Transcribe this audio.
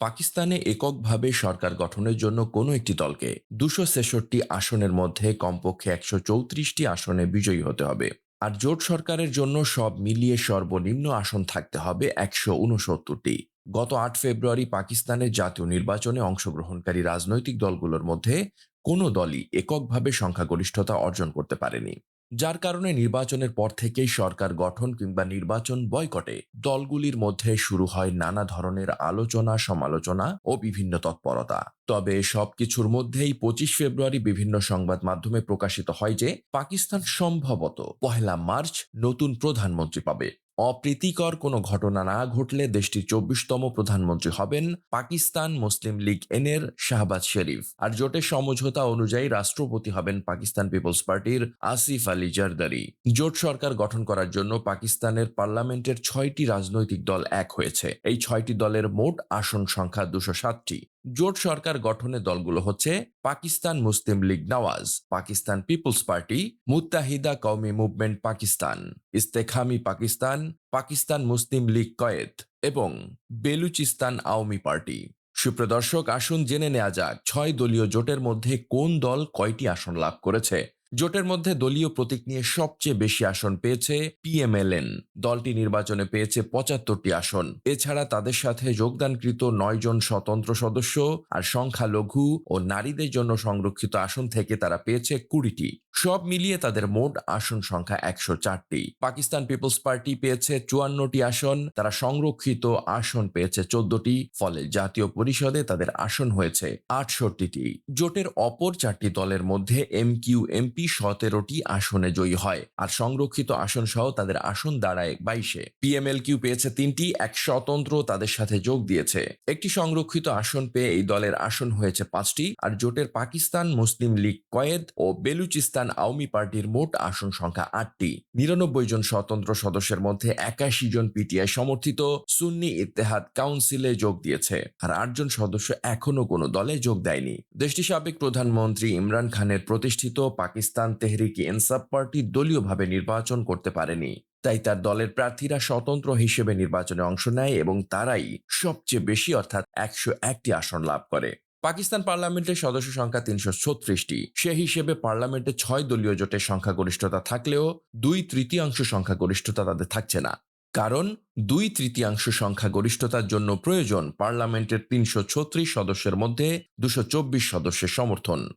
পাকিস্তানে এককভাবে সরকার গঠনের জন্য কোনো একটি দলকে দুশো ছেষট্টি আসনের মধ্যে কমপক্ষে একশো চৌত্রিশটি আসনে বিজয়ী হতে হবে। আর জোট সরকারের জন্য সব মিলিয়ে সর্বনিম্ন আসন থাকতে হবে একশো উনসত্তরটি গত আট ফেব্রুয়ারি পাকিস্তানের জাতীয় নির্বাচনে অংশগ্রহণকারী রাজনৈতিক দলগুলোর মধ্যে কোনো দলই এককভাবে সংখ্যাগরিষ্ঠতা অর্জন করতে পারেনি। যার কারণে নির্বাচনের পর থেকেই সরকার গঠন কিংবা নির্বাচন বয়কটে দলগুলির মধ্যে শুরু হয় নানা ধরনের আলোচনা, সমালোচনা ও বিভিন্ন তৎপরতা। তবে সবকিছুর মধ্যেই পঁচিশ ফেব্রুয়ারি বিভিন্ন সংবাদ মাধ্যমে প্রকাশিত হয় যে পাকিস্তান সম্ভবত পহেলা মার্চ নতুন প্রধানমন্ত্রী পাবে। অপ্রীতিকর কোনো ঘটনা না ঘটলে দেশটির চব্বিশতম প্রধানমন্ত্রী হবেন পাকিস্তান মুসলিম লীগ এনের শাহবাজ শরীফ। আর জোটের সমঝোতা অনুযায়ী রাষ্ট্রপতি হবেন পাকিস্তান পিপলস পার্টির আসিফ আলী জারদারি। জোট সরকার গঠন করার জন্য পাকিস্তানের পার্লামেন্টের ছয়টি রাজনৈতিক দল এক হয়েছে। এই ছয়টি দলের মোট আসন সংখ্যা দুশো সাতটি। জোট সরকার গঠনের দলগুলো হচ্ছে Pakistan Muslim League Nawaz, Pakistan Peoples Party, Muttahida Qaumi Movement Pakistan, Istehkam Pakistan Pakistan Muslim League Quaid এবং বেলুচিস্তান আওয়ামী পার্টি। সুপ্রদর্শক আসুন জেনে নেওয়া যাক ছয় দলীয় জোটের মধ্যে কোন দল কয়টি আসন লাভ করেছে। জোটের মধ্যে দলীয় প্রতীক নিয়ে সবচেয়ে বেশি আসন পেয়েছে পিএমএলএন দলটি নির্বাচনে পেয়েছে পঁচাত্তরটি আসন। এছাড়া তাদের সাথে যোগদানকৃত নয় জন স্বতন্ত্র সদস্য আর সংখ্যালঘু ও নারীদের জন্য সংরক্ষিত আসন থেকে তারা পেয়েছে কুড়িটি। সব মিলিয়ে তাদের মোট আসন সংখ্যা একশো চারটি। পাকিস্তান পিপলস পার্টি পেয়েছে চুয়ান্নটি আসন, তারা সংরক্ষিত আসন পেয়েছে চোদ্দটি, ফলে জাতীয় পরিষদে তাদের আসন হয়েছে আটষট্টিটি। জোটের অপর চারটি দলের মধ্যে এম কিউ এমপি সতেরোটি আসনে জয়ী হয়, আর সংরক্ষিত আসন সহ তাদের আসন দাঁড়ায় বাইশে। পিএমএল কিউ পেয়েছে তিনটি, এক স্বতন্ত্র তাদের সাথে যোগ দিয়েছে। একটি সংরক্ষিত আসন পেয়ে এই দলের আসন হয়েছে পাঁচটি, আর জোটের পাকিস্তান, মুসলিম লীগ কয়েদ ও বেলুচিস্তান আওয়ামী পার্টির মোট আসন সংখ্যা আটটি। নিরানব্বই জন স্বতন্ত্র সদস্যের মধ্যে একাশি জন পিটিআই সমর্থিত। সুন্নি ইত্তেহাদ কাউন্সিলে যোগ দিয়েছে। আর আটজন সদস্য এখনও কোনো দলে যোগ দেয়নি। দেশটির সাবেক প্রধানমন্ত্রী ইমরান খানের প্রতিষ্ঠিত পাকিস্তান তেহরিকি ইনসাফ পার্টি দলীয়ভাবে নির্বাচন করতে পারেনি। তাই তার দলের প্রার্থীরা স্বতন্ত্র হিসেবে নির্বাচনে অংশ নেয় এবং তারাই সবচেয়ে বেশি অর্থাৎ একশো একটি আসন লাভ করে। পাকিস্তান পার্লামেন্টের সদস্য সংখ্যা তিনশো ছত্রিশটি। সে হিসেবে পার্লামেন্টে ছয় দলীয় জোটের সংখ্যাগরিষ্ঠতা থাকলেও দুই তৃতীয়াংশ সংখ্যাগরিষ্ঠতা তাদের থাকছে না। কারণ দুই তৃতীয়াংশ সংখ্যাগরিষ্ঠতার জন্য প্রয়োজন পার্লামেন্টের তিনশো ছত্রিশ সদস্যের মধ্যে দুশো চব্বিশ সদস্যের সমর্থন।